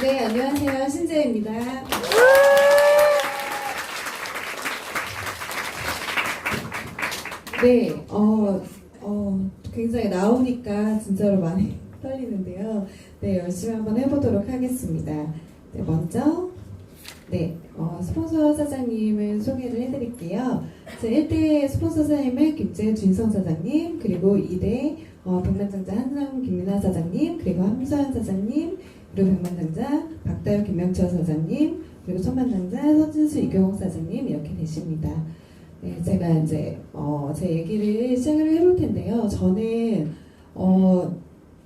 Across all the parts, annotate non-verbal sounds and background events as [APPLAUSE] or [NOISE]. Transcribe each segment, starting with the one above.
네, 안녕하세요. 신재입니다. 네, 어, 어, 굉장히 나오니까 진짜로 많이 [LAUGHS] 떨리는데요. 네, 열심히 한번 해보도록 하겠습니다. 네, 먼저, 네, 어, 스폰서 사장님을 소개를 해드릴게요. 제 1대 스폰서 사장님은 김재 준성 사장님, 그리고 2대 어, 백만장자 한성 김민아 사장님, 그리고 함서현 사장님, 그리고 백만장자 박다효 김명철 사장님, 그리고 천만장자 서진수 이경옥 사장님 이렇게 되십니다. 네, 제가 이제 어, 제 얘기를 시작을 해볼 텐데요. 저는 어,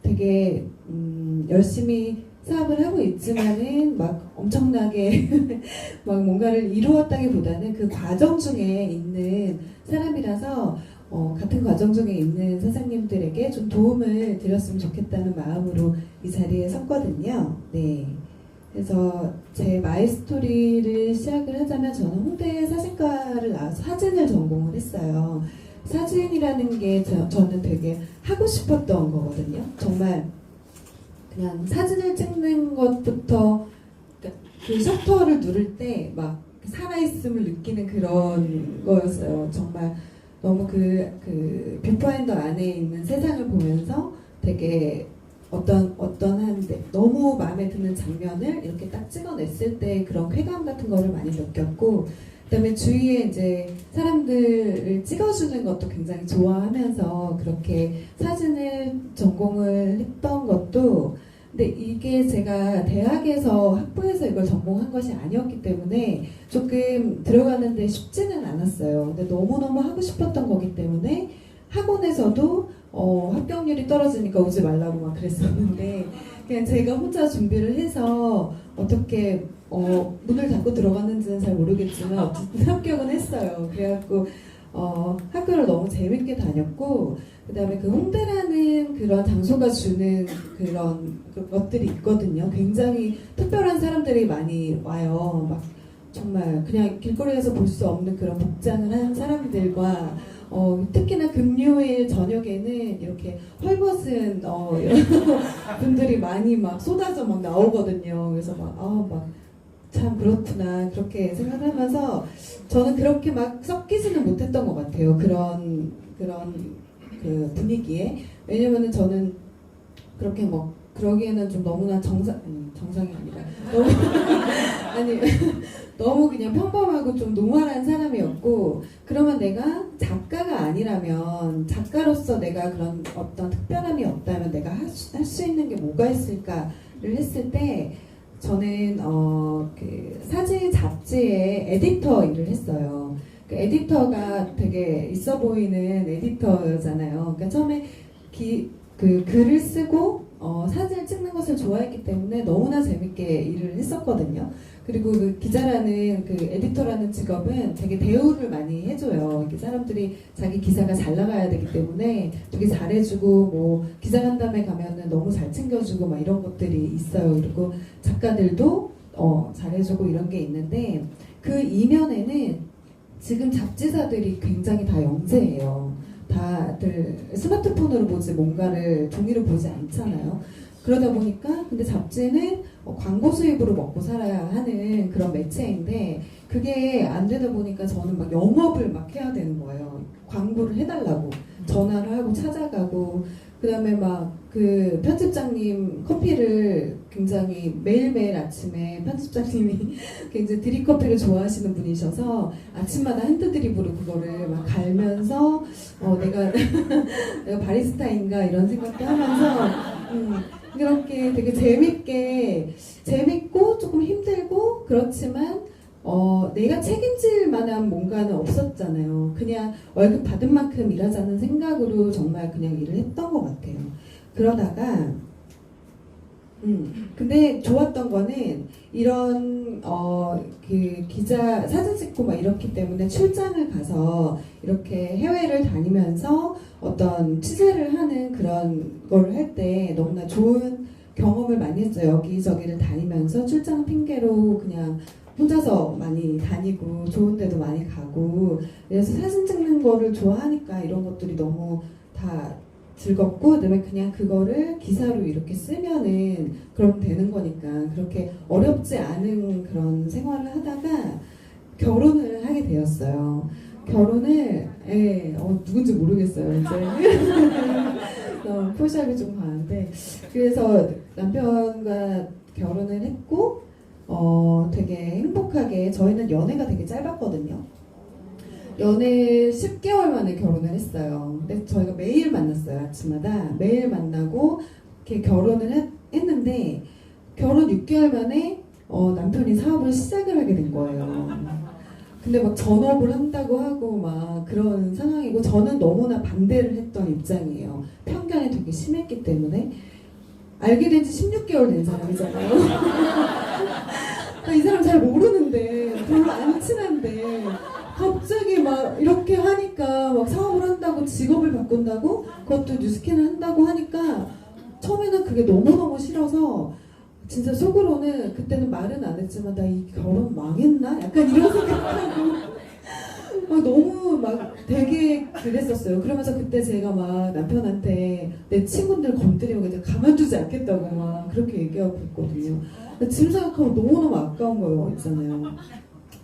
되게 음, 열심히 사업을 하고 있지만은 막 엄청나게 [LAUGHS] 막 뭔가를 이루었다기보다는 그 과정 중에 있는 사람이라서 어, 같은 과정 중에 있는 사장님들에게 좀 도움을 드렸으면 좋겠다는 마음으로 이 자리에 섰거든요. 네. 그래서 제 마이 스토리를 시작을 하자면 저는 홍대 사진과를 나와서 사진을 전공을 했어요. 사진이라는 게 저, 저는 되게 하고 싶었던 거거든요. 정말 그냥 사진을 찍는 것부터 그러니까 그 셔터를 누를 때 막 살아있음을 느끼는 그런 거였어요. 정말 너무 그, 그 뷰파인더 안에 있는 세상을 보면서 되게 어떤 어떤 한데 너무 마음에 드는 장면을 이렇게 딱 찍어냈을 때 그런 쾌감 같은 거를 많이 느꼈고 그다음에 주위에 이제 사람들을 찍어주는 것도 굉장히 좋아하면서 그렇게 사진을 전공을 했던 것도 근데 이게 제가 대학에서 학부에서 이걸 전공한 것이 아니었기 때문에 조금 들어가는데 쉽지는 않았어요. 근데 너무너무 하고 싶었던 거기 때문에 학원에서도 어, 합격률이 떨어지니까 오지 말라고 막 그랬었는데 그냥 제가 혼자 준비를 해서 어떻게 어, 문을 닫고 들어갔는지는 잘 모르겠지만 어쨌든 [LAUGHS] 합격은 했어요. 그래갖고 어, 학교를 너무 재밌게 다녔고 그다음에 그 홍대라는 그런 장소가 주는 그런 그 것들이 있거든요. 굉장히 특별한 사람들이 많이 와요. 막 정말 그냥 길거리에서 볼 수 없는 그런 복장을 한 사람들과 어, 특히나 금요일 저녁에는 이렇게 헐벗은 어, [LAUGHS] 분들이 많이 막 쏟아져 막 나오거든요. 그래서 막, 아, 막, 참 그렇구나. 그렇게 생각하면서 저는 그렇게 막 섞이지는 못했던 것 같아요. 그런, 그런 그 분위기에. 왜냐면은 저는 그렇게 뭐, 그러기에는 좀 너무나 정상, 아니, 정상이 아니라. 너무, [LAUGHS] 아니, [LAUGHS] 너무 그냥 평범하고 좀 노멀한 사람이었고, 그러면 내가 작가가 아니라면, 작가로서 내가 그런 어떤 특별함이 없다면 내가 할 수, 할 수 있는 게 뭐가 있을까를 했을 때, 저는, 어, 그, 사진 잡지의 에디터 일을 했어요. 그 에디터가 되게 있어 보이는 에디터잖아요. 그러니까 처음에 기, 그 글을 쓰고, 어, 사진을 찍는 것을 좋아했기 때문에 너무나 재밌게 일을 했었거든요. 그리고 그 기자라는 그 에디터라는 직업은 되게 대우를 많이 해줘요. 사람들이 자기 기사가 잘 나가야 되기 때문에 되게 잘해주고 뭐 기자간담회 가면은 너무 잘 챙겨주고 막 이런 것들이 있어요. 그리고 작가들도 어, 잘해주고 이런 게 있는데 그 이면에는 지금 잡지사들이 굉장히 다 영세예요. 다들 스마트폰으로 보지 뭔가를 종이로 보지 않잖아요. 그러다 보니까 근데 잡지는 어, 광고 수입으로 먹고 살아야 하는 그런 매체인데 그게 안 되다 보니까 저는 막 영업을 막 해야 되는 거예요. 광고를 해달라고 전화를 하고 찾아가고 그다음에 막 그 편집장님 커피를 굉장히 매일매일 아침에 편집장님이 [LAUGHS] 굉장히 드립 커피를 좋아하시는 분이셔서 아침마다 핸드 드립으로 그거를 막 갈면서 어 내가 [LAUGHS] 내가 바리스타인가 이런 생각도 하면서 음, 그렇게 되게 재밌게 재밌고 조금 힘들고 그렇지만 어, 내가 책임질 만한 뭔가는 없었잖아요. 그냥 월급 받은 만큼 일하자는 생각으로 정말 그냥 일을 했던 것 같아요. 그러다가 음, 근데 좋았던 거는 이런 어 그 기자 사진 찍고 막 이렇기 때문에 출장을 가서 이렇게 해외를 다니면서 어떤 취재를 하는 그런 걸할때 너무나 좋은 경험을 많이 했어요. 여기저기를 다니면서 출장 핑계로 그냥 혼자서 많이 다니고 좋은 데도 많이 가고. 그래서 사진 찍는 거를 좋아하니까 이런 것들이 너무 다 즐겁고 그다음에 그냥 그거를 기사로 이렇게 쓰면은 그럼 되는 거니까 그렇게 어렵지 않은 그런 생활을 하다가 결혼을 하게 되었어요. 결혼을 예, 어, 누군지 모르겠어요 이제 어, 포샵이 좀 가는데. 그래서 남편과 결혼을 했고 어 되게 행복하게 저희는 연애가 되게 짧았거든요. 연애 10개월 만에 결혼을 했어요. 근데 저희가 매일 만났어요 아침마다 매일 만나고 이렇게 결혼을 했, 했는데 결혼 6개월 만에 어, 남편이 사업을 시작을 하게 된 거예요. 근데 막 전업을 한다고 하고 막 그런 상황이고 저는 너무나 반대를 했던 입장이에요. 편견이 되게 심했기 때문에 알게 된 지 16개월 된 사람이잖아요. 나 [LAUGHS] 이 사람 잘 모르는데 별로 안 친한데 갑자기 막 이렇게 하니까 막 사업을 한다고 직업을 바꾼다고 그것도 뉴스캔을 한다고 하니까 처음에는 그게 너무너무 싫어서 진짜 속으로는 그때는 말은 안 했지만 나 이 결혼 망했나? 약간 이런 [LAUGHS] 생각하고 막 너무 막 되게 그랬었어요. 그러면서 그때 제가 막 남편한테 내 친구들 건드리면 그냥 가만두지 않겠다고 막 그렇게 얘기하고 있거든요. 지금 생각하면 너무너무 아까운 거예요. 있잖아요.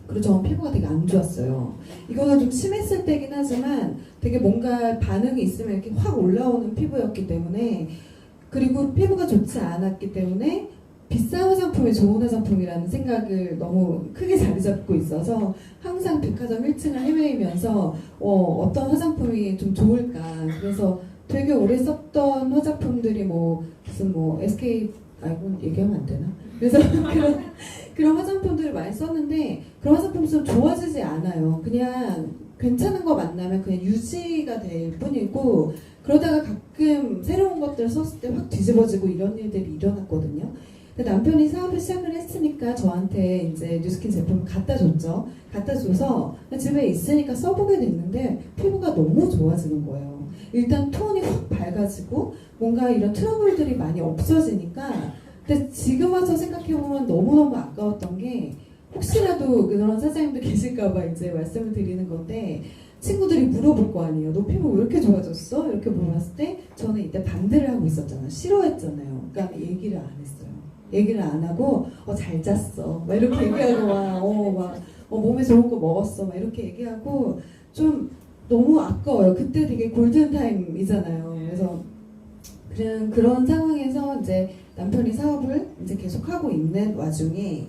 그리고 저는 피부가 되게 안 좋았어요. 이거는 좀 심했을 때긴 하지만 되게 뭔가 반응이 있으면 이렇게 확 올라오는 피부였기 때문에 그리고 피부가 좋지 않았기 때문에 비싼 화장품이 좋은 화장품이라는 생각을 너무 크게 [LAUGHS] 자리 잡고 있어서 항상 백화점 1층을 헤매이면서 어, 떤 화장품이 좀 좋을까 그래서 되게 오래 썼던 화장품들이 뭐 무슨 뭐 SK 아 이건 얘기하면 안 되나? 그래서 [LAUGHS] 그런 그런 화장품들을 많이 썼는데 그런 화장품 쓰면 좋아지지 않아요. 그냥 괜찮은 거 만나면 그냥 유지가 될 뿐이고 그러다가 가끔 새로운 것들을 썼을 때 확 뒤집어지고 이런 일들이 일어났거든요. 근데 남편이 사업을 시작을 했으니까 저한테 이제 뉴스킨 제품을 갖다 줬죠. 갖다 줘서 집에 있으니까 써보게 됐는데 피부가 너무 좋아지는 거예요. 일단 톤이 확 밝아지고 뭔가 이런 트러블들이 많이 없어지니까 근데 지금 와서 생각해보면 너무너무 아까웠던 게 혹시라도 그런 사장님들 [LAUGHS] 계실까봐 이제 말씀을 드리는 건데 친구들이 물어볼 거 아니에요. 너 피부 왜 이렇게 좋아졌어? 이렇게 물어봤을 때 저는 이때 반대를 하고 있었잖아요. 싫어했잖아요. 그러니까 얘기를 안 했어요. 얘기를 안 하고 어 잘 잤어. 막 이렇게 얘기하고 막 어 막 어, 몸에 좋은 거 먹었어. 막 이렇게 얘기하고 좀 너무 아까워요. 그때 되게 골든 타임이잖아요. 그래서 그런 그런 상황에서 이제 남편이 사업을 이제 계속 하고 있는 와중에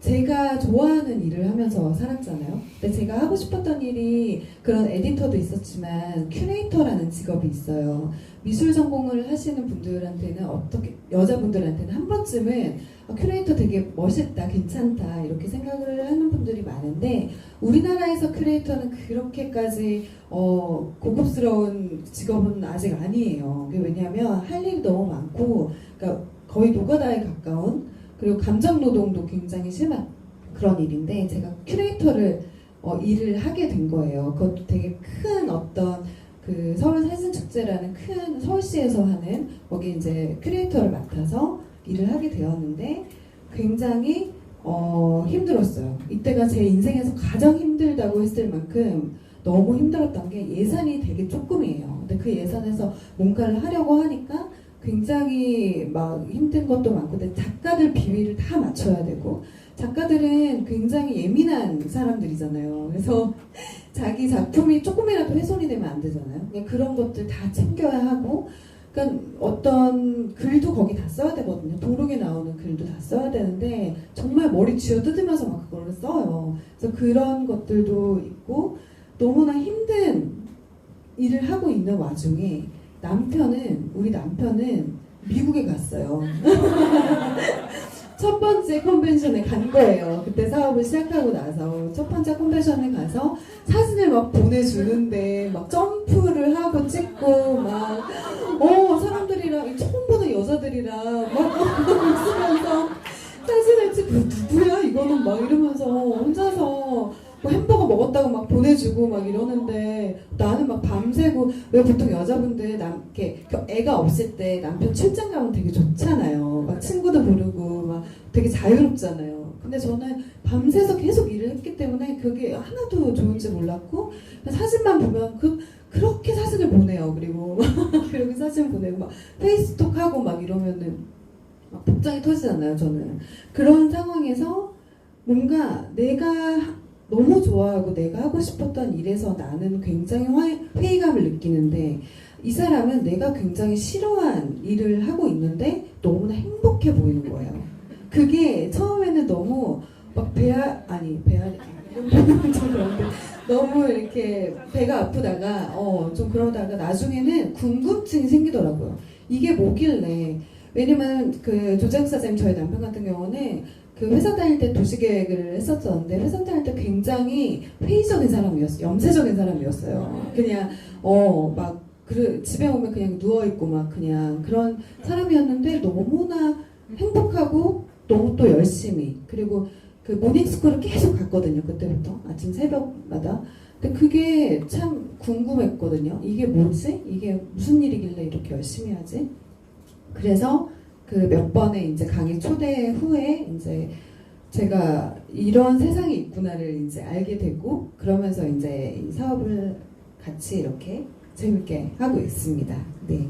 제가 좋아하는 일을 하면서 살았잖아요. 근데 제가 하고 싶었던 일이 그런 에디터도 있었지만 큐레이터라는 직업이 있어요. 미술 전공을 하시는 분들한테는 어떻게 여자분들한테는 한 번쯤은 아, 큐레이터 되게 멋있다, 괜찮다 이렇게 생각을 하는 분들이 많은데 우리나라에서 큐레이터는 그렇게까지 어, 고급스러운 직업은 아직 아니에요. 왜냐하면 할 일이 너무 많고, 그러니까 거의 노가다에 가까운 그리고 감정 노동도 굉장히 심한 그런 일인데 제가 큐레이터를 어, 일을 하게 된 거예요. 그것도 되게 큰 어떤 그 서울 사진 축제라는 큰 서울시에서 하는 거기 이제 큐레이터를 맡아서 일을 하게 되었는데 굉장히 어, 힘들었어요. 이때가 제 인생에서 가장 힘들다고 했을 만큼 너무 힘들었던 게 예산이 되게 조금이에요. 근데 그 예산에서 뭔가를 하려고 하니까 굉장히 막 힘든 것도 많고, 근데 작가들 비위를 다 맞춰야 되고, 작가들은 굉장히 예민한 사람들이잖아요. 그래서 자기 작품이 조금이라도 훼손이 되면 안 되잖아요. 그냥 그런 것들 다 챙겨야 하고, 그러니까 어떤 글도 거기 다 써야 되거든요. 도록에 나오는 글도 다 써야 되는데 정말 머리 쥐어 뜯으면서 막 그걸 써요. 그래서 그런 것들도 있고 너무나 힘든 일을 하고 있는 와중에 남편은 우리 남편은 미국에 갔어요. [LAUGHS] 첫 번째 컨벤션에 간 거예요. 그때 사업을 시작하고 나서 첫 번째 컨벤션에 가서 사진을 막 보내주는데 막 점프를 하고 찍고 막 어 사람들이랑 처음 보는 여자들이랑 보내주고 막 이러는데 나는 막 밤새고 왜 보통 여자분들 남 이렇게 그 애가 없을 때 남편 출장 가면 되게 좋잖아요. 막 친구도 부르고 막 되게 자유롭잖아요. 근데 저는 밤새서 계속 일을 했기 때문에 그게 하나도 좋은지 몰랐고 사진만 보면 그 그렇게 사진을 보내요. 그리고 [LAUGHS] 그리고 사진 보내고 막 페이스톡 하고 막 이러면은 막 복장이 터지잖아요. 저는 그런 상황에서 뭔가 내가 너무 좋아하고 내가 하고 싶었던 일에서 나는 굉장히 화- 회의감을 느끼는데 이 사람은 내가 굉장히 싫어한 일을 하고 있는데 너무나 행복해 보이는 거예요. 그게 처음에는 너무 막 배아 아니 배아 [LAUGHS] 너무 이렇게 배가 아프다가 어 좀 그러다가 나중에는 궁금증이 생기더라고요. 이게 뭐길래 왜냐면 그 조장 사장님 저희 남편 같은 경우는 그 회사 다닐 때 도시계획을 했었었는데 회사 다닐 때 굉장히 회의적인 사람이었어요. 염세적인 사람이었어요. 그냥 어막 그 집에 오면 그냥 누워 있고 막 그냥 그런 사람이었는데 너무나 행복하고 너무 또 열심히 그리고 그 모닝스쿨을 계속 갔거든요. 그때부터 아침 새벽마다. 근데 그게 참 궁금했거든요. 이게 뭐지? 이게 무슨 일이길래 이렇게 열심히 하지? 그래서 그 몇 번의 이제 강의 초대 후에 이제 제가 이런 세상이 있구나를 이제 알게 되고 그러면서 이제 이 사업을 같이 이렇게 재밌게 하고 있습니다. 네.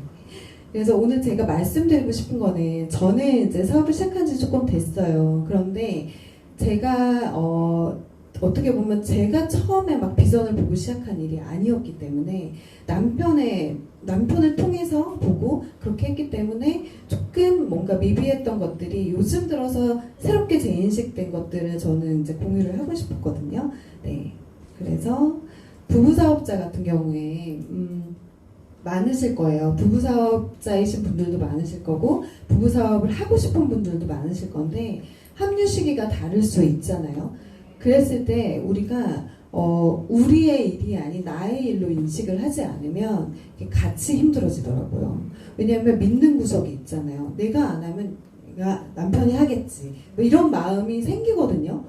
그래서 오늘 제가 말씀드리고 싶은 거는 저는 이제 사업을 시작한 지 조금 됐어요. 그런데 제가 어, 어떻게 보면 제가 처음에 막 비전을 보고 시작한 일이 아니었기 때문에 남편의 남편을 통해서 보고 그렇게 했기 때문에 조금 뭔가 미비했던 것들이 요즘 들어서 새롭게 재인식된 것들을 저는 이제 공유를 하고 싶었거든요. 네. 그래서 부부 사업자 같은 경우에 음, 많으실 거예요. 부부 사업자이신 분들도 많으실 거고 부부 사업을 하고 싶은 분들도 많으실 건데 합류 시기가 다를 수 있잖아요. 그랬을 때 우리가 어, 우리의 일이 아닌 나의 일로 인식을 하지 않으면 같이 힘들어지더라고요. 왜냐하면 믿는 구석이 있잖아요. 내가 안 하면 남편이 하겠지. 뭐 이런 마음이 생기거든요.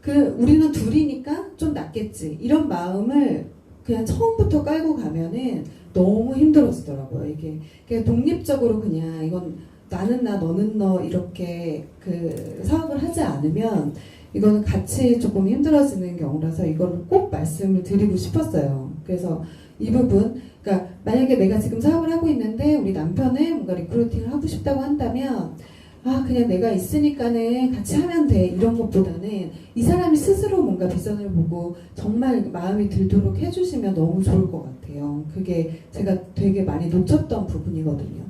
그 우리는 둘이니까 좀 낫겠지. 이런 마음을 그냥 처음부터 깔고 가면은 너무 힘들어지더라고요. 이게 그냥 독립적으로 그냥 이건 나는 나 너는 너 이렇게 그 사업을 하지 않으면 이거는 같이 조금 힘들어지는 경우라서 이거를 꼭 말씀을 드리고 싶었어요. 그래서 이 부분, 그러니까 만약에 내가 지금 사업을 하고 있는데 우리 남편은 뭔가 리크루팅을 하고 싶다고 한다면 아 그냥 내가 있으니까는 같이 하면 돼 이런 것보다는 이 사람이 스스로 뭔가 비전을 보고 정말 마음이 들도록 해주시면 너무 좋을 것 같아요. 그게 제가 되게 많이 놓쳤던 부분이거든요.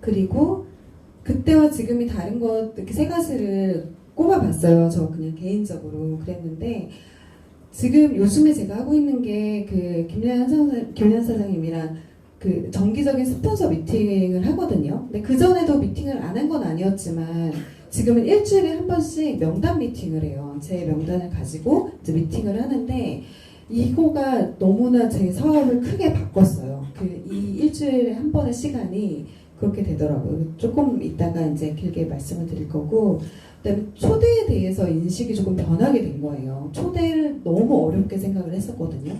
그리고 그때와 지금이 다른 것 이렇게 세 가지를 꼽아봤어요. 저 그냥 개인적으로 그랬는데 지금 요즘에 제가 하고 있는 게 그 김래한 사장, 김래한 사장님이랑 그 정기적인 스폰서 미팅을 하거든요. 근데 그 전에도 미팅을 안 한 건 아니었지만 지금은 일주일에 한 번씩 명단 미팅을 해요. 제 명단을 가지고 미팅을 하는데 이거가 너무나 제 사업을 크게 바꿨어요. 그 이 일주일에 한 번의 시간이 그렇게 되더라고요. 조금 이따가 이제 길게 말씀을 드릴 거고 그다음에 초대에 대해서 인식이 조금 변하게 된 거예요. 초대를 너무 어렵게 생각을 했었거든요.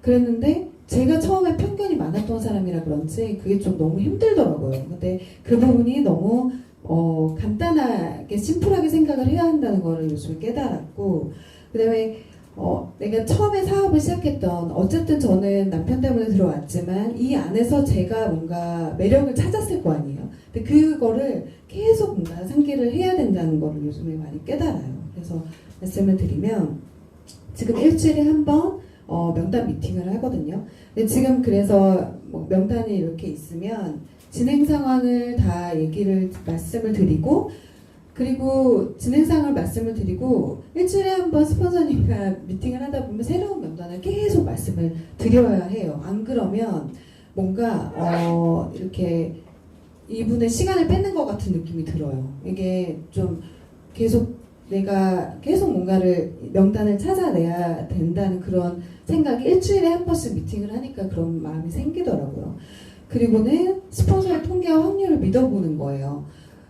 그랬는데 제가 처음에 편견이 많았던 사람이라 그런지 그게 좀 너무 힘들더라고요. 근데 그 부분이 너무 어, 간단하게 심플하게 생각을 해야 한다는 거를 요즘 깨달았고 그다음에 어, 내가 처음에 사업을 시작했던 어쨌든 저는 남편 때문에 들어왔지만 이 안에서 제가 뭔가 매력을 찾았을 거 아니에요. 근데 그거를 계속 뭔가 상기를 해야 된다는 거를 요즘에 많이 깨달아요. 그래서 말씀을 드리면 지금 일주일에 한번 어, 명단 미팅을 하거든요. 근데 지금 그래서 뭐 명단이 이렇게 있으면 진행 상황을 다 얘기를 말씀을 드리고 그리고 진행 상황을 말씀을 드리고 일주일에 한 번 스폰서님과 미팅을 하다 보면 새로운 명단을 계속 말씀을 드려야 해요. 안 그러면 뭔가 어, 이렇게 이분의 시간을 뺏는 것 같은 느낌이 들어요. 이게 좀 계속 내가 계속 뭔가를 명단을 찾아내야 된다는 그런 생각이 일주일에 한 번씩 미팅을 하니까 그런 마음이 생기더라고요. 그리고는 스폰서의 통계와 확률을 믿어보는 거예요.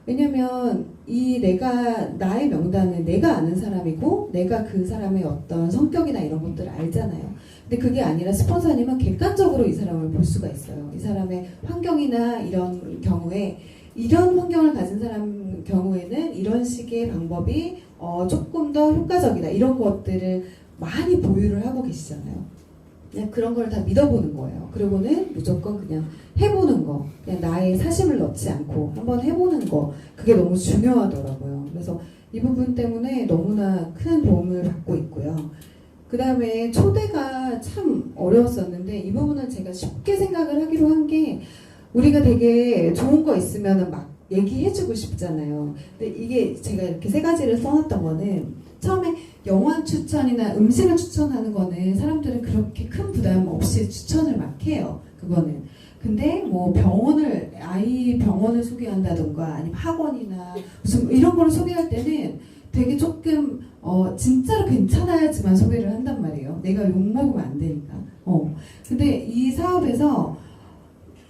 왜냐면 이 내가 나의 명단은 내가 아는 사람이고 내가 그 사람의 어떤 성격이나 이런 것들을 알잖아요. 근데 그게 아니라 스폰서님은 객관적으로 이 사람을 볼 수가 있어요. 이 사람의 환경이나 이런 경우에 이런 환경을 가진 사람 경우에는 이런 식의 방법이 어, 조금 더 효과적이다. 이런 것들을 많이 보유를 하고 계시잖아요. 그냥 그런 걸 다 믿어보는 거예요. 그리고는 무조건 그냥 해보는 거, 그냥 나의 사심을 넣지 않고 한번 해보는 거, 그게 너무 중요하더라고요. 그래서 이 부분 때문에 너무나 큰 도움을 받고 있고요. 그 다음에 초대가 참 어려웠었는데 이 부분은 제가 쉽게 생각을 하기로 한 게 우리가 되게 좋은 거 있으면 막 얘기해주고 싶잖아요. 근데 이게 제가 이렇게 세 가지를 써놨던 거는 처음에 영화 추천이나 음식을 추천하는 거는 사람들은 그렇게 큰 부담 없이 추천을 막 해요. 그거는. 근데 뭐 병원을 아이 병원을 소개한다던가 아니면 학원이나 무슨 이런 거를 소개할 때는 되게 조금 어 진짜로 괜찮아야지만 소개를 한단 말이에요. 내가 욕 먹으면 안 되니까. 어. 근데 이 사업에서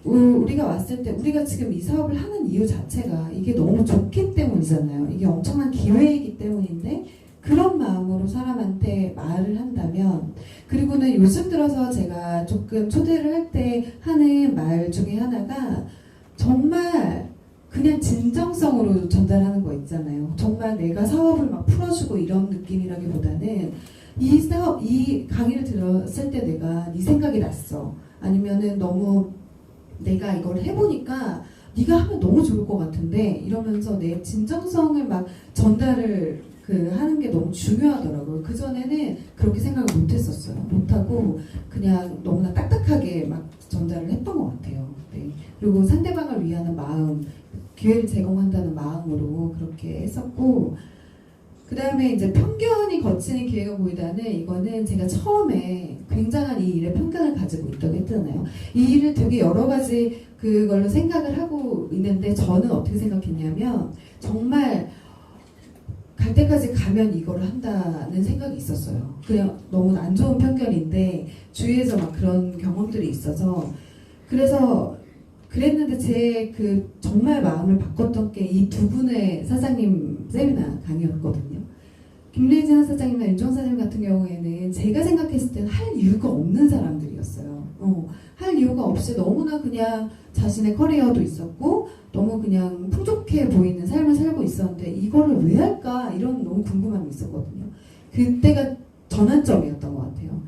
우- 우리가 왔을 때 우리가 지금 이 사업을 하는 이유 자체가 이게 너무 좋기 때문이잖아요. 이게 엄청난 기회이기 때문인데 그런 마음으로 사람한테 말을 한다면 그리고는 요즘 들어서 제가 조금 초대를 할 때 하는 말 중에 하나가 정말 그냥 진정성으로 전달하는 거 있잖아요. 정말 내가 사업을 막 풀어주고 이런 느낌이라기보다는 이 사업, 이 강의를 들었을 때 내가 네 생각이 났어. 아니면은 너무 내가 이걸 해보니까 네가 하면 너무 좋을 것 같은데 이러면서 내 진정성을 막 전달을 그 하는 게 너무 중요하더라고요. 그 전에는 그렇게 생각을 못했었어요. 못하고 그냥 너무나 딱딱하게 막 전달을 했던 것 같아요. 네. 그리고 상대방을 위하는 마음, 기회를 제공한다는 마음으로 그렇게 했었고 그 다음에 이제 편견이 거치는 기회가 보이다는 이거는 제가 처음에 굉장한 이 일에 편견을 가지고 있다고 했잖아요. 이 일을 되게 여러 가지 그걸로 생각을 하고 있는데 저는 어떻게 생각했냐면 정말 갈 때까지 가면 이걸 한다는 생각이 있었어요. 그냥 너무 안 좋은 편견인데 주위에서 막 그런 경험들이 있어서 그래서 그랬는데 제 그 정말 마음을 바꿨던 게 이 두 분의 사장님 세미나 강의였거든요. 김래진 사장님이나 윤정 사장님 같은 경우에는 제가 생각했을 때는 할 이유가 없는 사람들이었어요. 어, 할 이유가 없이 너무나 그냥 자신의 커리어도 있었고 너무 그냥 풍족해 보이는 삶을 살고 있었는데 이거를 왜 할까 이런 너무 궁금함이 있었거든요. 그때가 전환점이었던 것 같아요.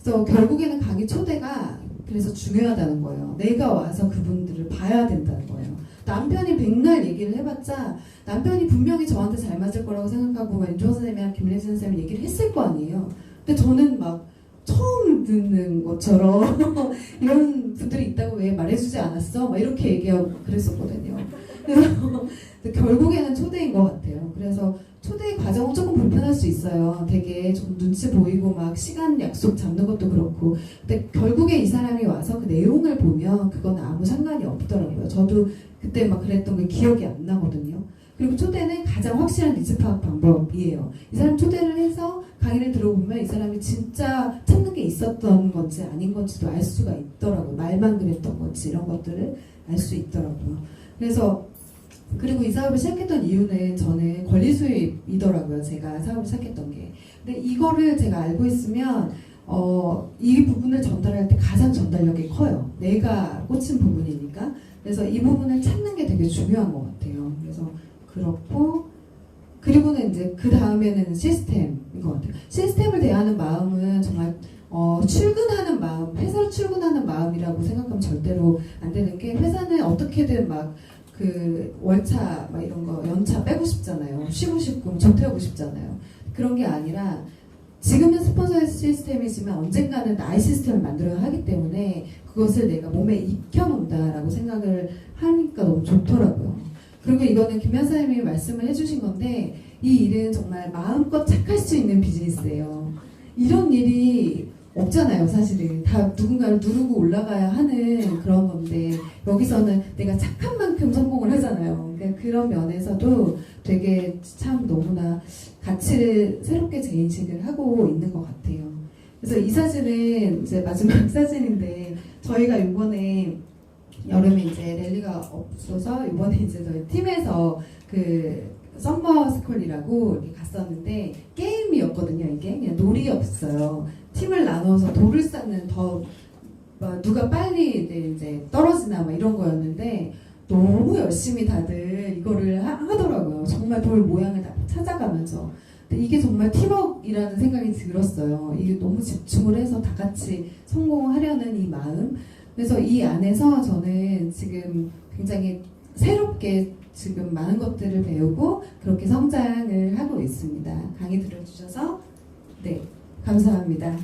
그래서 결국에는 강의 초대가 그래서 중요하다는 거예요. 내가 와서 그분들을 봐야 된다는 거예요. 남편이 백날 얘기를 해봤자 남편이 분명히 저한테 잘 맞을 거라고 생각하고 막 윤종 선생님이랑 김래진 선생님이 얘기를 했을 거 아니에요. 근데 저는 막 듣는 것처럼 [LAUGHS] 이런 분들이 있다고 왜 말해주지 않았어? 막 이렇게 얘기하고 그랬었거든요. 그래서 [LAUGHS] 결국에는 초대인 것 같아요. 그래서 초대 과정은 조금 불편할 수 있어요. 되게 좀 눈치 보이고 막 시간 약속 잡는 것도 그렇고. 근데 결국에 이 사람이 와서 그 내용을 보면 그건 아무 상관이 없더라고요. 저도 그때 막 그랬던 게 기억이 안 나거든요. 그리고 초대는 가장 확실한 니즈 파악 방법이에요. 이 사람 초대를 해서 강의를 들어보면 이 사람이 진짜 찾는 게 있었던 건지 아닌 건지도 알 수가 있더라고요. 말만 그랬던 건지 이런 것들을 알 수 있더라고요. 그래서 그리고 이 사업을 시작했던 이유는 저는 권리 수입이더라고요. 제가 사업을 시작했던 게. 근데 이거를 제가 알고 있으면 어, 이 부분을 전달할 때 가장 전달력이 커요. 내가 꽂힌 부분이니까. 그래서 이 부분을 찾는 게 되게 중요한 것 같아요. 그래서 그렇고 그리고는 이제 그 다음에는 시스템인 것 같아요. 시스템을 대하는 마음은 정말 어, 출근하는 마음, 회사로 출근하는 마음이라고 생각하면 절대로 안 되는 게 회사는 어떻게든 막 그 월차 막 이런 거 연차 빼고 싶잖아요. 쉬고 싶고 조퇴하고 싶잖아요. 그런 게 아니라 지금은 스폰서 시스템이지만 언젠가는 나의 시스템을 만들어야 하기 때문에 그것을 내가 몸에 익혀놓는다라고 생각을 하니까 너무 좋더라고요. 그리고 이거는 김 여사님이 말씀을 해주신 건데 이 일은 정말 마음껏 착할 수 있는 비즈니스예요. 이런 일이 없잖아요, 사실은. 다 누군가를 누르고 올라가야 하는 그런 건데, 여기서는 내가 착한 만큼 성공을 하잖아요. 그러니까 그런 면에서도 되게 참 너무나 가치를 새롭게 재인식을 하고 있는 것 같아요. 그래서 이 사진은 이제 마지막 [LAUGHS] 사진인데, 저희가 이번에 여름에 이제 랠리가 없어서 이번에 이제 저희 팀에서 그 썸머 스쿨이라고 갔었는데 게임이었거든요 이게 그냥 놀이였어요 팀을 나눠서 돌을 쌓는 더막 누가 빨리 이제, 떨어지나 막 이런 거였는데 너무 열심히 다들 이거를 하, 하더라고요 정말 돌 모양을 다 찾아가면서 근데 이게 정말 팀워크이라는 생각이 들었어요. 이게 너무 집중을 해서 다 같이 성공하려는 이 마음. 그래서 이 안에서 저는 지금 굉장히 새롭게 지금 많은 것들을 배우고 그렇게 성장을 하고 있습니다. 강의 들어주셔서 네 감사합니다.